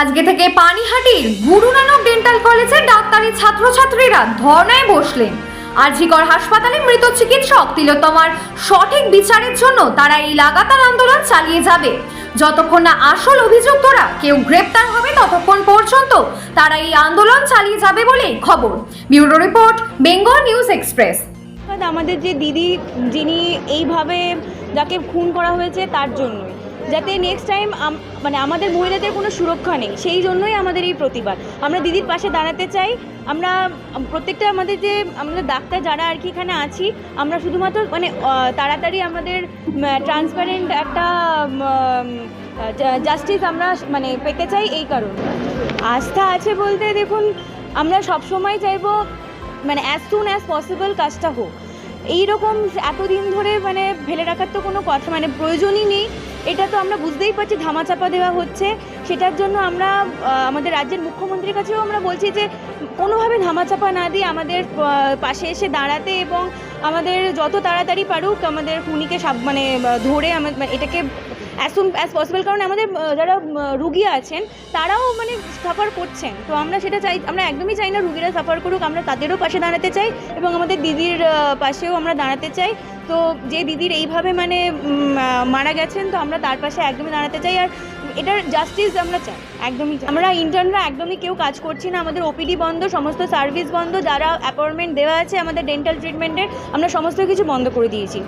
আজকে থেকে পানিহাটির গুরু নানক ডেন্টাল কলেজের ডাক্তারি ছাত্রছাত্রীরা ধর্নায় বসলেন। আরজিকর হাসপাতালে মৃত চিকিৎসক তিলোত্তমার সঠিক বিচারের জন্য তারা এই লাগাতার আন্দোলন চালিয়ে যাবে। যতক্ষণ না আসল অভিযুক্তরা কেউ গ্রেপ্তার হবে, ততক্ষণ পর্যন্ত তারা এই আন্দোলন চালিয়ে যাবে বলে খবর। Bureau report, Bengal news express. আমাদের যে দিদি, যিনি এইভাবে যাকে খুন করা হয়েছে তার জন্যই। যাতে নেক্সট টাইম মানে আমাদের মহিলাদের কোনো সুরক্ষা নেই, সেই জন্যই আমাদের এই প্রতিবাদ। আমরা দিদির পাশে দাঁড়াতে চাই, আমরা প্রত্যেকটা আমাদের যে, আমাদের ডাক্তার যারা আর কি এখানে আছি, আমরা শুধুমাত্র মানে তাড়াতাড়ি আমাদের ট্রান্সপারেন্ট একটা জাস্টিস আমরা মানে পেতে চাই এই কারণে। আস্থা আছে বলতে দেখুন, আমরা সবসময় চাইব মানে অ্যাজ সুন অ্যাজ পসিবল কাজটা হোক। এইরকম এতদিন ধরে মানে ফেলে রাখার তো কোনো কথা মানে প্রয়োজনই নেই। এটা তো আমরা বুঝতেই পারছি, ধামাচাপা দেওয়া হচ্ছে। সেটার জন্য আমরা আমাদের রাজ্যের মুখ্যমন্ত্রীর কাছেও আমরা বলছি যে, কোনোভাবে ধামাচাপা না দিয়ে আমাদের পাশে এসে দাঁড়াতে এবং আমাদের যত তাড়াতাড়ি পারুক, আমাদের খুনিকে সাব- মানে ধরে আমাদের এটাকে অ্যাজ সুন অ্যাজ পসিবল কারণ আমাদের যারা রুগী আছেন, তারাও মানে সাফার করছেন। তো আমরা সেটা চাই, আমরা একদমই চাই না রুগীরা সাফার করুক, আমরা তাদেরও পাশে দাঁড়াতে চাই এবং আমাদের দিদির পাশেও আমরা দাঁড়াতে চাই। তো যে দিদির এইভাবে মানে মারা গেছেন, তো আমরা তার পাশে একদমই দাঁড়াতে চাই। আর এটার জাস্টিস আমরা চাই, একদমই। আমরা ইন্টার্নরা একদমই কেউ কাজ করছি না। আমাদের ওপিডি বন্ধ, সমস্ত সার্ভিস বন্ধ, যারা অ্যাপয়েন্টমেন্ট দেওয়া আছে আমাদের ডেন্টাল ট্রিটমেন্টের আমরা সমস্ত কিছু বন্ধ করে দিয়েছি।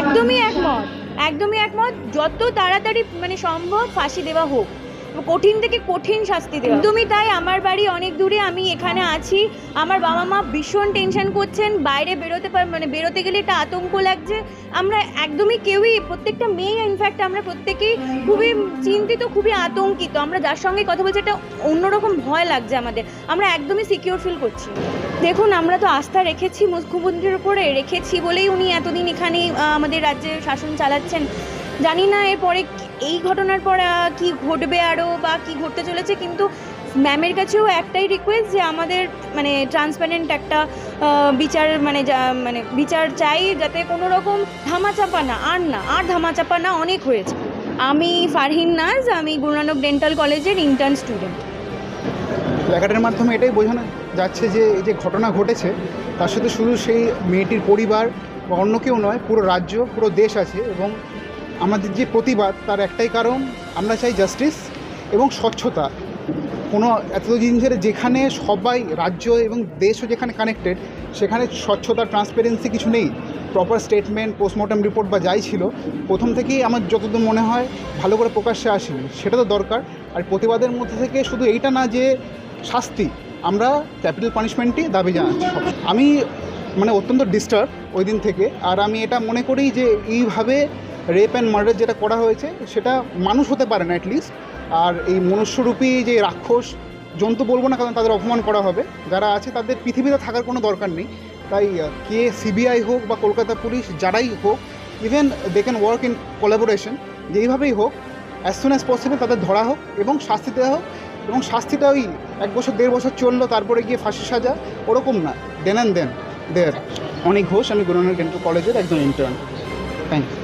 একদমই একমত একদমই একমত। যত তাড়াতাড়ি মানে সম্ভব ফাঁসি দেওয়া হোক। কঠিন থেকে কঠিন শাস্তি দেওয়া। একদমই তাই। আমার বাড়ি অনেক দূরে আমি এখানে আছি। আমার বাবা মা ভীষণ টেনশন করছেন। বাইরে বেরোতে পার মানে বেরোতে গেলে একটা আতঙ্ক লাগছে। আমরা একদমই কেউই প্রত্যেকটা মেয়ে ইনফ্যাক্ট আমরা প্রত্যেকেই খুবই চিন্তিত খুবই আতঙ্কিত। আমরা যার সঙ্গে কথা বলছি একটা অন্যরকম ভয় লাগছে আমাদের। আমরা একদমই সিকিউর ফিল করছি দেখুন আমরা তো আস্থা রেখেছি মুখ্যমন্ত্রীর উপরে রেখেছি বলেই উনি এতদিন এখানে আমাদের রাজ্যে শাসন চালাচ্ছেন। জানি না এরপরে এই ঘটনার পর কি ঘটবে আরও বা কি ঘটতে চলেছে? কিন্তু ম্যামের কাছেও একটাই রিকোয়েস্ট যে আমাদের মানে ট্রান্সপারেন্ট একটা বিচার মানে মানে বিচার চাই যাতে কোনো রকম ধামাচাপা না, আর না, আর ধামাচাপা না অনেক হয়েছে। আমি ফারহিন নাজ, আমি গুরুনানক ডেন্টাল কলেজের ইন্টার্ন স্টুডেন্ট প্ল্যাকার্ডের মাধ্যমে এটাই বোঝানো যাচ্ছে যে, এই যে ঘটনা ঘটেছে, তার সাথে শুধু সেই মেয়েটির পরিবার বা অন্য কেউ নয়, পুরো রাজ্য, পুরো দেশ আছে এবং আমাদের যে প্রতিবাদ, তার একটাই কারণ, আমরা চাই জাস্টিস এবং স্বচ্ছতা। কোনো এতদিন ধরে যেখানে সবাই, রাজ্য এবং দেশও যেখানে কানেক্টেড সেখানে স্বচ্ছতা ট্রান্সপারেন্সি কিছু নেই। প্রপার স্টেটমেন্ট পোস্টমর্টম রিপোর্ট বা যাই ছিল, প্রথম থেকেই আমার যতদূর মনে হয়, ভালো করে প্রকাশ্যে আসেনি। সেটা তো দরকার। আর প্রতিবাদের মধ্যে থেকে শুধু এইটা না যে, শাস্তি। আমরা ক্যাপিটাল পানিশমেন্টই দাবি জানাচ্ছি। আমি মানে অত্যন্ত ডিস্টার্ব ওই দিন থেকে। আর আমি এটা মনে করি যে, এইভাবে রেপ অ্যান্ড মার্ডার যেটা করা হয়েছে, সেটা মানুষ হতে পারে না অ্যাটলিস্ট আর এই মনুষ্যরূপী যে রাক্ষস, জন্তু বলব না কারণ তাদের অপমান করা হবে। যারা আছে তাদের পৃথিবীতে থাকার কোনো দরকার নেই। তাই কে সিবিআই হোক বা কলকাতা পুলিশ, যারাই হোক even they can work in collaboration যেইভাবেই হোক অ্যাজ সুন অ্যাজ পসিবল তাদের ধরা হোক এবং শাস্তি দেওয়া হোক। এবং শাস্তিটা ওই এক বছর, দেড় বছর চলল, তারপরে গিয়ে ফাঁসি সাজা, ওরকম না। দেন অ্যান্ড দেন দেয়ার অনেক ঘোষ আমি গুরুনানক ডেন্টাল কলেজের একজন ইন্টার্ন থ্যাংক ইউ